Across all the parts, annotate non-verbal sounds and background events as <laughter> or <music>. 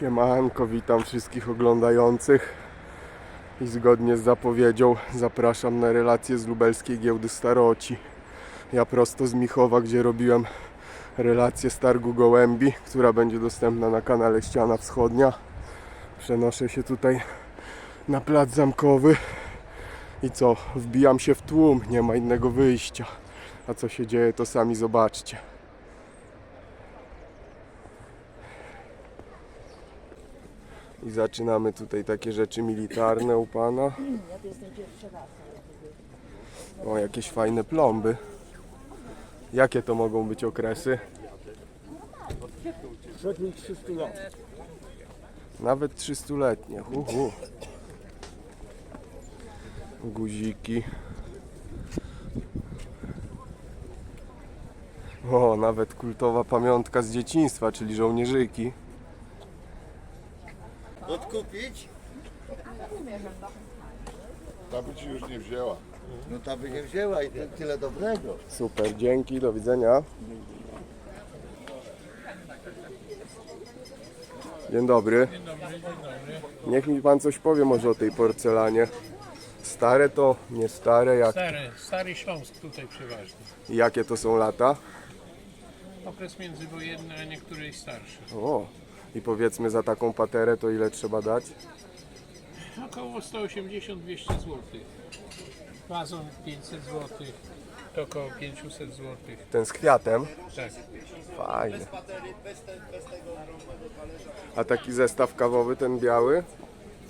Siemanko, witam wszystkich oglądających i zgodnie z zapowiedzią zapraszam na relację z lubelskiej giełdy Staroci. Ja prosto z Michowa, gdzie robiłem relację z targu Gołębi, która będzie dostępna na kanale Ściana Wschodnia. Przenoszę się tutaj na plac zamkowy i co, wbijam się w tłum, nie ma innego wyjścia. A co się dzieje, to sami zobaczcie. I zaczynamy tutaj takie rzeczy militarne u pana. O, jakieś fajne plomby. Jakie to mogą być okresy? Przedniej 300 lat. Nawet 300-letnie. Uhu. Guziki. O, nawet kultowa pamiątka z dzieciństwa, czyli żołnierzyki. Odkupić? Ta by ci już nie wzięła. No ta by nie wzięła i ty- tyle dobrego. Super, dzięki, do widzenia. Dzień dobry. Niech mi pan coś powie może o tej porcelanie. Stare to, nie stare, jak, Stary, stary Śląsk tutaj przeważnie. jakie to są lata? Okres międzywojenny, a niektóre i starsze. O, i powiedzmy za taką paterę to ile trzeba dać? Około 180-200 zł. Wazon 500 zł. To około 500 zł. Ten z kwiatem? Tak. Fajnie. A taki zestaw kawowy, ten biały?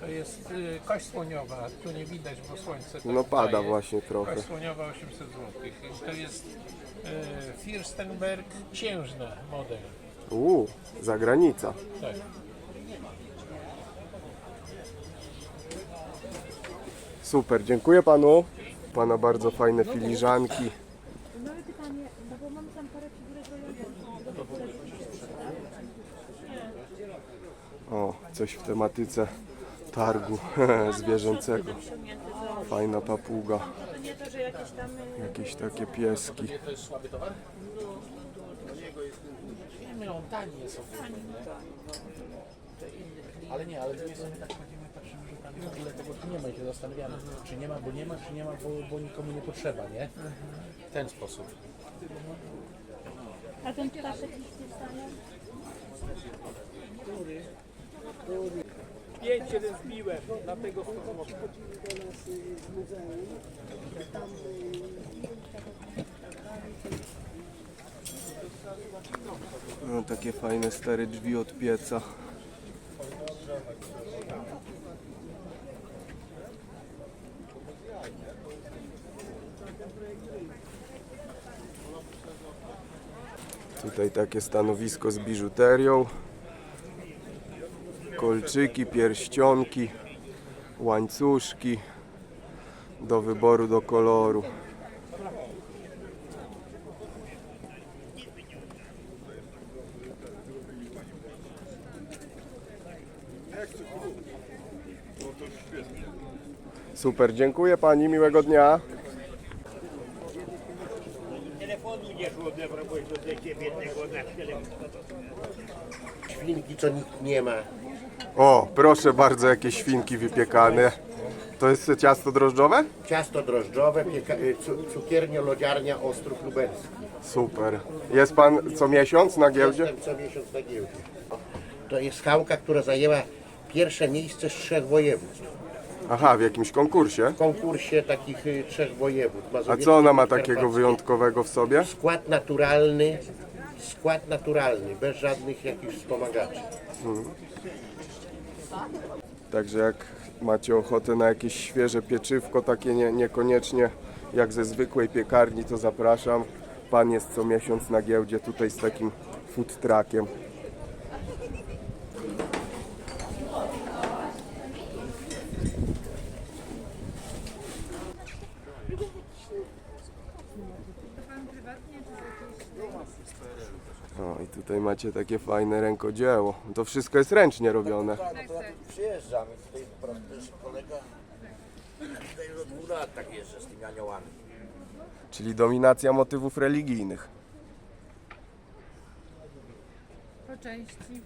To jest y, kość słoniowa. Tu nie widać, bo słońce tak No pada daje. właśnie trochę. Kość słoniowa 800 zł. To jest y, Firstenberg księżna model. Uuu, zagranica. Tak. Super, dziękuję panu. Pana bardzo fajne filiżanki. Mamy pytanie, bo mamy tam parę figurek O, coś w tematyce targu <laughs> zwierzęcego. Fajna papuga. Nie to, że tam... Jakieś takie pieski. No, tanie są. Ale nie, ale my sobie tak chodzimy, patrzymy, że tam jest tego, tu nie ma i się zastanawiamy, czy nie ma, bo nie ma, czy nie ma, bo, bo nikomu nie potrzeba, nie? W ten sposób. A ten ptaszek liście stanie? Pięć jeden zbiłem, dlatego 100 zł. No, takie fajne stare drzwi od pieca. Tutaj takie stanowisko z biżuterią. Kolczyki, pierścionki, łańcuszki do wyboru, do koloru. Super, dziękuję pani, miłego dnia. Świnki co nikt nie ma. O, proszę bardzo, jakieś świnki wypiekane. To jest ciasto drożdżowe? Ciasto drożdżowe, pieka, y, cu, cukiernia, lodziarnia Ostrów Lubelski. Super. Jest pan co miesiąc na giełdzie? Jestem co miesiąc na giełdzie. To jest skałka, która zajęła pierwsze miejsce z trzech województw. Aha, w jakimś konkursie. W konkursie takich y, trzech województw. A Mazowiecki, co ona ma Podkarpacki. takiego wyjątkowego w sobie? Skład naturalny, skład naturalny, bez żadnych jakichś wspomagaczy. Także jak macie ochotę na jakieś świeże pieczywko, takie nie, niekoniecznie jak ze zwykłej piekarni, to zapraszam. Pan jest co miesiąc na giełdzie tutaj z takim food truckiem. Tutaj macie takie fajne rękodzieło. To wszystko jest ręcznie robione. Tak, tutaj po raz pierwszy kolega tutaj do dwóch lat tak jeżdżę z tymi aniołami. Czyli dominacja motywów religijnych. Po części.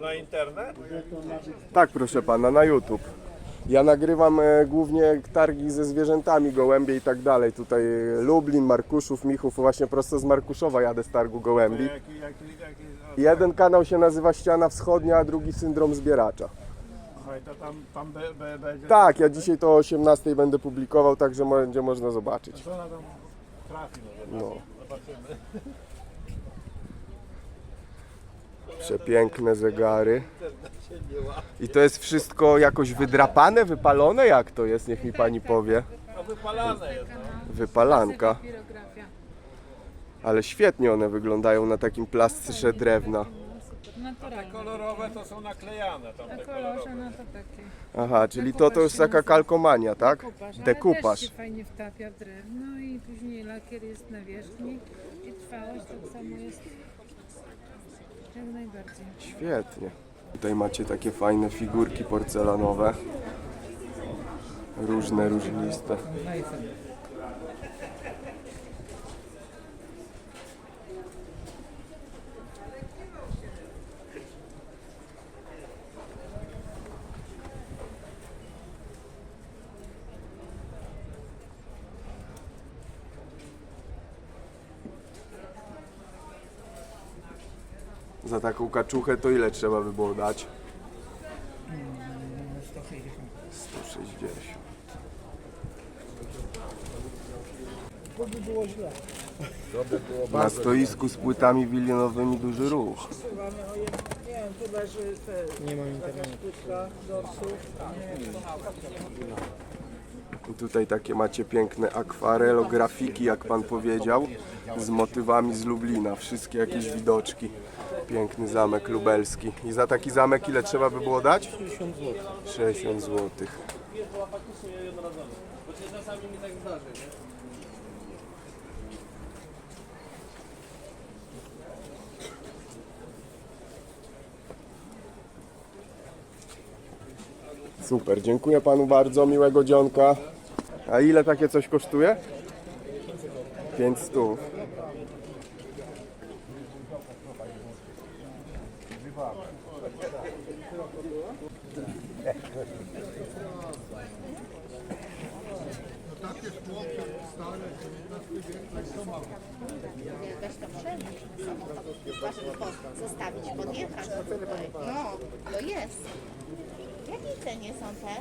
Na internet? Tak, proszę pana, na YouTube. Ja nagrywam e, głównie targi ze zwierzętami, gołębie i tak dalej. Tutaj e, Lublin, Markuszów, Michów, właśnie prosto z Markuszowa jadę z targu gołębi. Jeden kanał się nazywa Ściana Wschodnia, a drugi Syndrom Zbieracza. To tam, tam be, be, będzie... Tak, ja dzisiaj to o 18 będę publikował, także będzie można zobaczyć. No, No. Przepiękne zegary. I to jest wszystko jakoś wydrapane, wypalone? Jak to jest? Niech mi pani powie. No wypalane jest, no. Wypalanka. Ale świetnie one wyglądają na takim plastrze drewna. Naturalnie. Kolorowe to są naklejane tam Na te kolorze, kolorowe. no to takie. Aha, czyli to, to już taka kalkomania, tak? Dekupaż. ale też się fajnie wtapia w drewno i później lakier jest na wierzchni i trwałość tak samo jest jak najbardziej. Świetnie. Tutaj macie takie fajne figurki porcelanowe. Różne, różniste. Za taką kaczuchę to ile trzeba by było dać? 160. Na stoisku z płytami wilionowymi duży ruch. I tutaj takie macie piękne akwarelografiki, jak pan powiedział, z motywami z Lublina. Wszystkie jakieś widoczki. Piękny zamek lubelski. I za taki zamek ile trzeba by było dać? 60 zł. 60 zł. Super, dziękuję panu bardzo, miłego dzionka. A ile takie coś kosztuje? 5 stów. Weź to przenieść samochód, zostawić, podjechać. No, to jest. W jakiej cenie są te?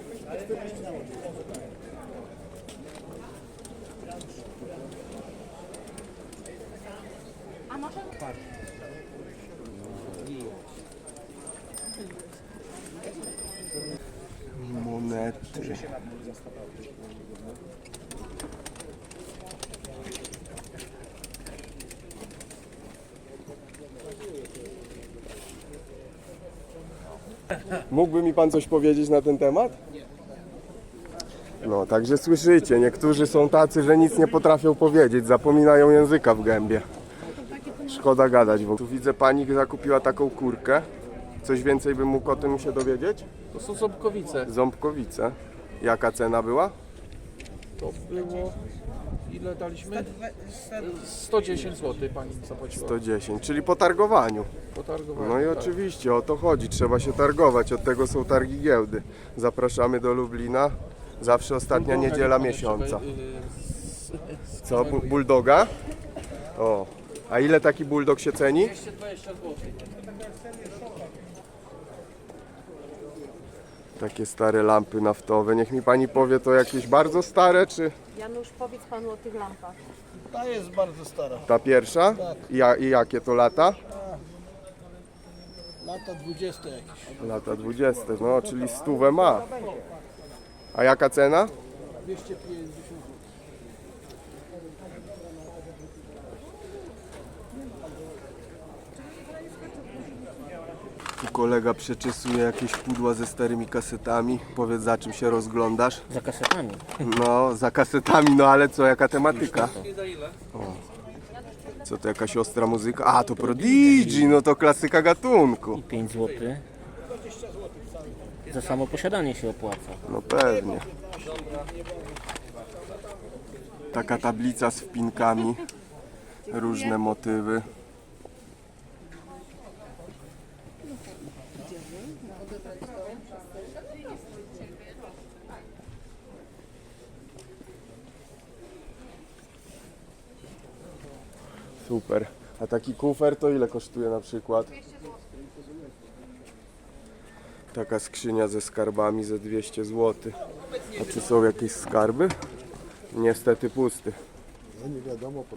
A może... Monety. Mógłby mi pan coś powiedzieć na ten temat? No, także słyszycie, niektórzy są tacy, że nic nie potrafią powiedzieć, zapominają języka w gębie. Szkoda gadać, bo tu widzę pani zakupiła taką kurkę. Coś więcej bym mógł o tym się dowiedzieć? To są ząbkowice. Ząbkowice. Jaka cena była? To było... Ile daliśmy? 110 zł pani zapłaciła 110, czyli po targowaniu. po targowaniu. No i tak. oczywiście o to chodzi, trzeba się targować, od tego są targi giełdy. Zapraszamy do Lublina, zawsze ostatnia Bulldoga niedziela nie miesiąca. y, Co, bu- bulldoga? O, a ile taki bulldog się ceni? 220 zł. Takie stare lampy naftowe, niech mi pani powie, to jakieś bardzo stare, czy Janusz, powiedz panu o tych lampach. Ta jest bardzo stara. ta pierwsza? I, ja, I jakie to lata? Lata 20 jakieś. Lata 20, no czyli stówę ma. A jaka cena? 250 Tu kolega przeczesuje jakieś pudła ze starymi kasetami. Powiedz za czym się rozglądasz? Za kasetami. No, za kasetami, no ale co, jaka tematyka? O. Co to jakaś ostra muzyka? A, to Prodigy, no to klasyka gatunku. 5 zł. Za samo posiadanie się opłaca. No pewnie. Taka tablica z wpinkami, różne motywy. Super. A taki kufer to ile kosztuje na przykład? Taka skrzynia ze skarbami za 200 zł. A czy są jakieś skarby? Niestety pusty. No nie wiadomo, po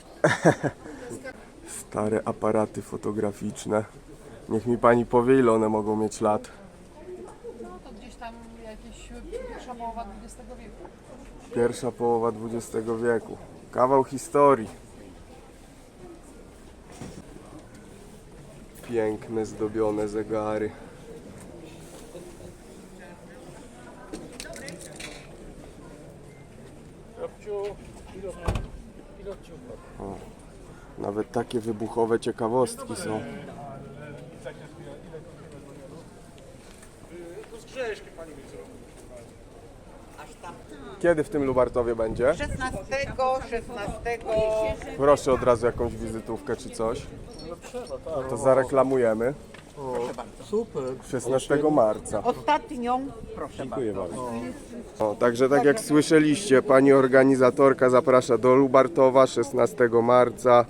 <laughs> Stare aparaty fotograficzne. Niech mi pani powie, ile one mogą mieć lat. To gdzieś tam jakieś pierwsza połowa XX wieku. Pierwsza połowa XX wieku. Kawał historii. Piękne, zdobione zegary. O, nawet takie wybuchowe ciekawostki są. Kiedy w tym Lubartowie będzie? 16, 16. Proszę od razu jakąś wizytówkę czy coś. No to zareklamujemy. super. 16 marca. Ostatnią, proszę bardzo. O, także tak jak słyszeliście, pani organizatorka zaprasza do Lubartowa 16 marca.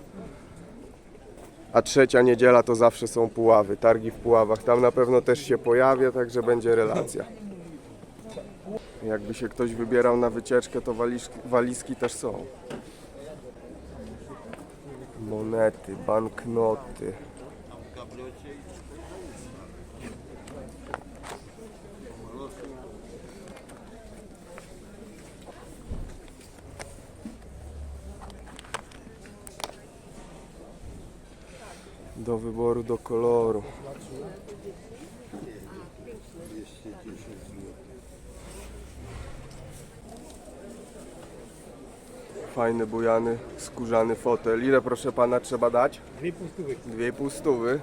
A trzecia niedziela to zawsze są Puławy, targi w Puławach. Tam na pewno też się pojawię, także będzie relacja. Jakby się ktoś wybierał na wycieczkę, to walizki, walizki też są. Monety, banknoty. Do wyboru, do koloru. Fajny, bujany, skórzany fotel. Ile proszę pana trzeba dać? Dwie pustówy. Dwie i pół stówy.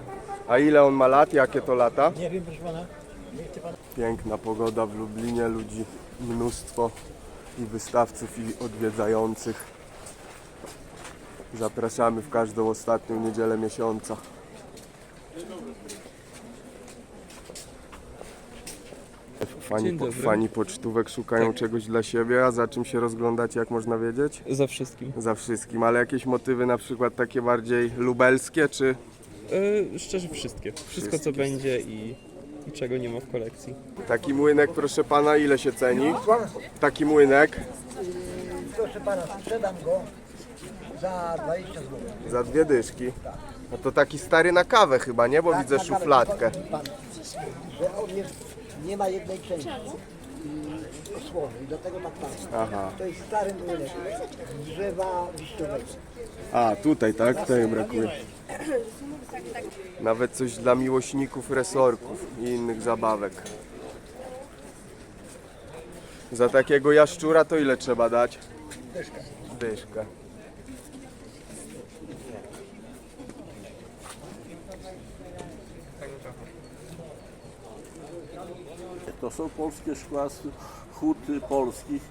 A ile on ma lat? Jakie to lata? Nie wiem, proszę pana. Piękna pogoda w Lublinie, ludzi mnóstwo i wystawców i odwiedzających. Zapraszamy w każdą ostatnią niedzielę miesiąca. Fani, po, fani pocztówek szukają czegoś dla siebie, a za czym się rozglądacie, jak można wiedzieć? Za wszystkim. Za wszystkim, ale jakieś motywy na przykład takie bardziej lubelskie, czy E, szczerze wszystkie. Wszystko co będzie i, i czego nie ma w kolekcji. taki młynek, proszę pana, ile się ceni? Taki młynek Proszę pana, sprzedam go za 20 zł. za dwie dyszki. No to taki stary na kawę chyba, nie? Bo widzę szufladkę. Pan, że on jest, nie ma jednej części i osłony i do tego tak pan. Aha. To jest stary młynek z drzewa wiśniowego. A, tutaj, tak? Tutaj brakuje. Nawet coś dla miłośników resorków i innych zabawek. Za takiego jaszczura to ile trzeba dać? Dyszka. Dyszkę. To są polskie szkła z hut polskich,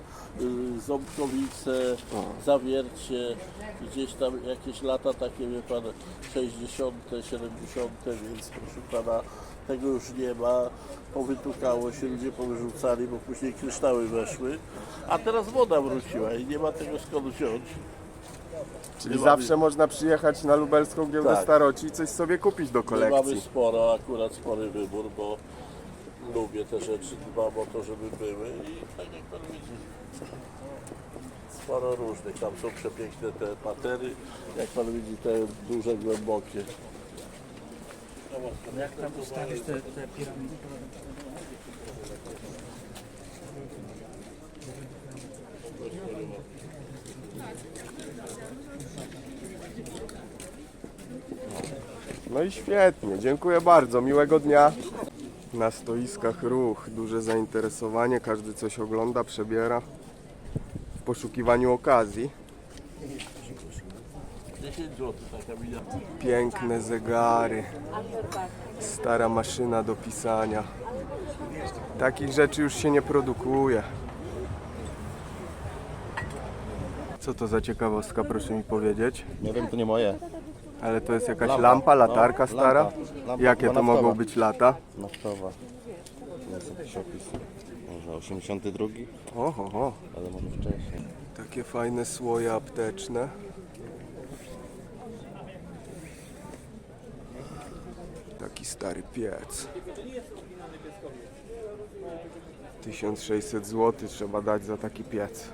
y, Ząbkowice, Zawiercie, gdzieś tam jakieś lata takie, wie pan, 60., 70., więc proszę pana, tego już nie ma. Powytukało się, ludzie powyrzucali, bo później kryształy weszły, a teraz woda wróciła i nie ma tego skąd wziąć. Czyli My zawsze można przyjechać na lubelską giełdę Tak. staroci i coś sobie kupić do My mamy kolekcji. sporo, akurat spory wybór, bo lubię te rzeczy, dbam o to, żeby były i tak jak pan widzi, sporo różnych. Tam są przepiękne te patery, jak pan widzi te duże, głębokie. Jak tam ustawisz te, te piramidy? No i świetnie, dziękuję bardzo, miłego dnia. Na stoiskach ruch, duże zainteresowanie, każdy coś ogląda, przebiera w poszukiwaniu okazji. 10 zł taka miniatura. Piękne zegary, stara maszyna do pisania. Takich rzeczy już się nie produkuje. Co to za ciekawostka, proszę mi powiedzieć? Nie wiem, to nie moje. Ale to jest jakaś lampa, latarka stara? lampa. Lampa Jakie to naftowa. mogą być lata? Naftowa. Są przepis. Może 82? Oho, oho. Ale może wcześniej. Takie fajne słoje apteczne. Taki stary piec. 1600 zł trzeba dać za taki piec.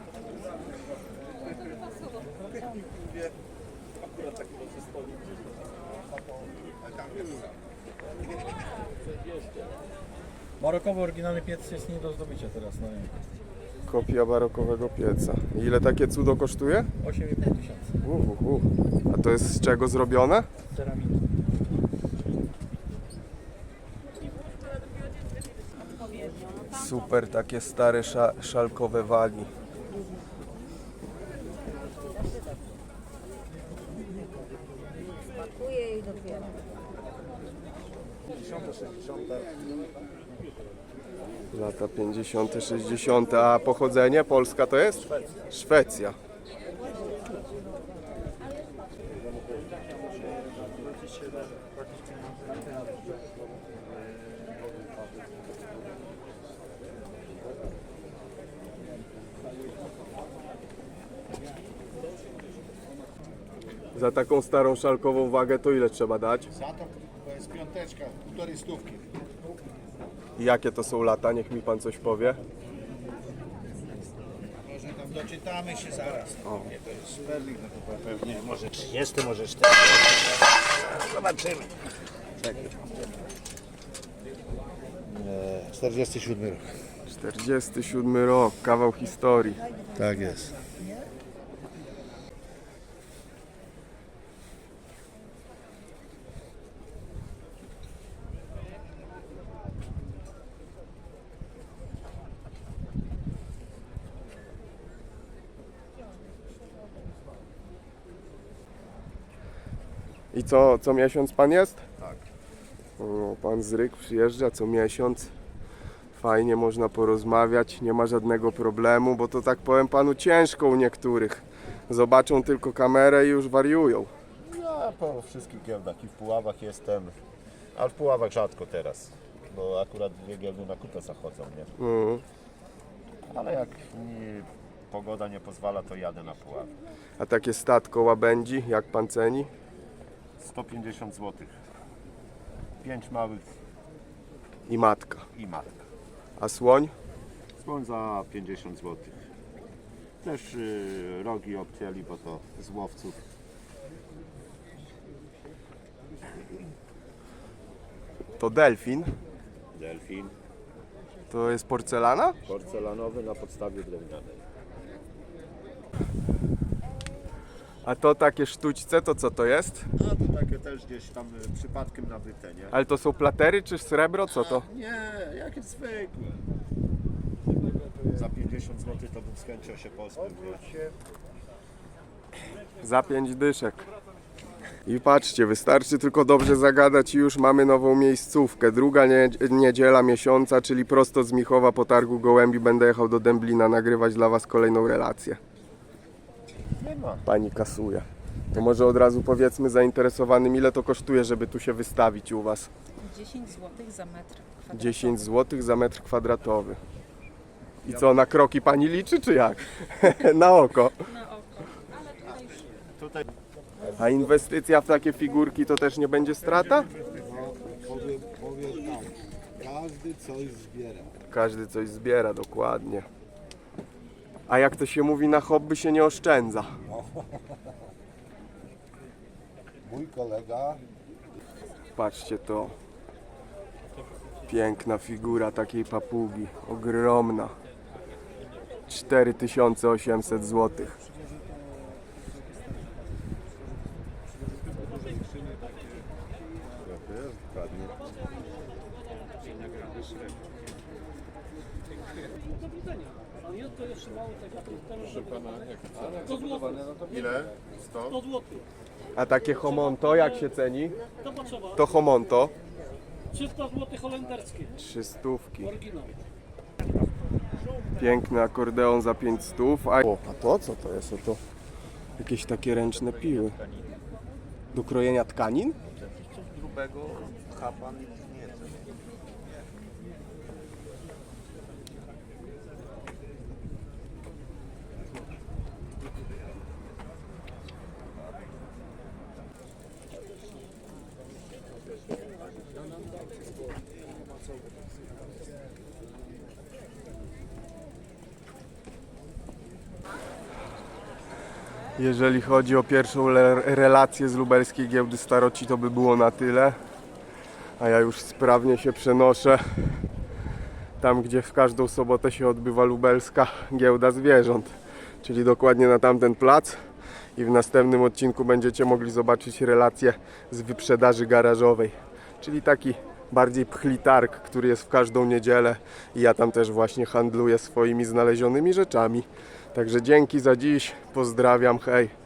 Marokowy oryginalny piec jest nie do zdobycia teraz na rynku. Kopia barokowego pieca. Ile takie cudo kosztuje? 8,5 tysiąca. Uhuhu. A to jest z czego zrobione? Ceramiki. Super, takie stare sza szalkowe wagi. Lata 50., 60. A pochodzenie Polska to jest? Szwecja. Za taką starą szalkową wagę to ile trzeba dać? Za to, piąteczka, półtorej stówki. I jakie to są lata? Niech mi pan coś powie. Może tam doczytamy się zaraz. Nie, to jest Sperling, no to pewnie może 30, może 40. Zobaczymy. Czekaj. 47 rok. 47 rok, kawał historii. Tak jest. I co, co miesiąc pan jest? Tak. O, pan Zryk przyjeżdża co miesiąc. Fajnie można porozmawiać, nie ma żadnego problemu, bo to tak powiem panu ciężko u niektórych. Zobaczą tylko kamerę i już wariują. Ja po wszystkich giełdach i w Puławach jestem, ale w Puławach rzadko teraz, bo akurat dwie giełdy na kupę zachodzą, nie? Mhm. Ale jak mi pogoda nie pozwala, to jadę na Puławy. A takie statko łabędzi, jak pan ceni? 150 zł. Pięć małych I matka. i matka. A słoń? Słoń za 50 zł. Też y, rogi obcięli, bo to z łowców. To delfin. Delfin. To jest porcelana? Porcelanowy na podstawie drewnianej. A to takie sztućce, to co to jest? A to takie też gdzieś tam y, przypadkiem nabyte, nie? Ale to są platery czy srebro? Co to? Nie, jakie zwykłe. Za 50 zł to bym z chęcią się pozbył. nie? Za pięć dyszek. I patrzcie, wystarczy tylko dobrze zagadać i już mamy nową miejscówkę. Druga nie, niedziela miesiąca, czyli prosto z Michowa po targu Gołębi będę jechał do Dęblina nagrywać dla Was kolejną relację. Pani kasuje. To może od razu powiedzmy zainteresowanym, ile to kosztuje, żeby tu się wystawić u Was. 10 zł za metr kwadratowy. 10 zł za metr kwadratowy. I co, na kroki Pani liczy, czy jak? <laughs> na oko. Na oko. Tutaj A inwestycja w takie figurki to też nie będzie strata? Powiem, powiem tak, każdy coś zbiera. Każdy coś zbiera, dokładnie. A jak to się mówi, na hobby się nie oszczędza. Mój kolega Patrzcie to. Piękna figura takiej papugi. Ogromna. 4800 zł. Ile? 100? A takie homonto jak się ceni? To homonto. 300 zł holenderskie, 3 stówki. oryginał. Piękny akordeon za 5 stów. A... O, a to co to jest? O, to jakieś takie ręczne piły. Do krojenia tkanin? Coś, coś, coś, Jeżeli chodzi o pierwszą relację z lubelskiej giełdy staroci, to by było na tyle. A ja już sprawnie się przenoszę tam, gdzie w każdą sobotę się odbywa lubelska giełda zwierząt, czyli dokładnie na tamten plac. I w następnym odcinku będziecie mogli zobaczyć relację z wyprzedaży garażowej, czyli taki bardziej pchli targ, który jest w każdą niedzielę i ja tam też właśnie handluję swoimi znalezionymi rzeczami. Także dzięki za dziś, pozdrawiam, hej.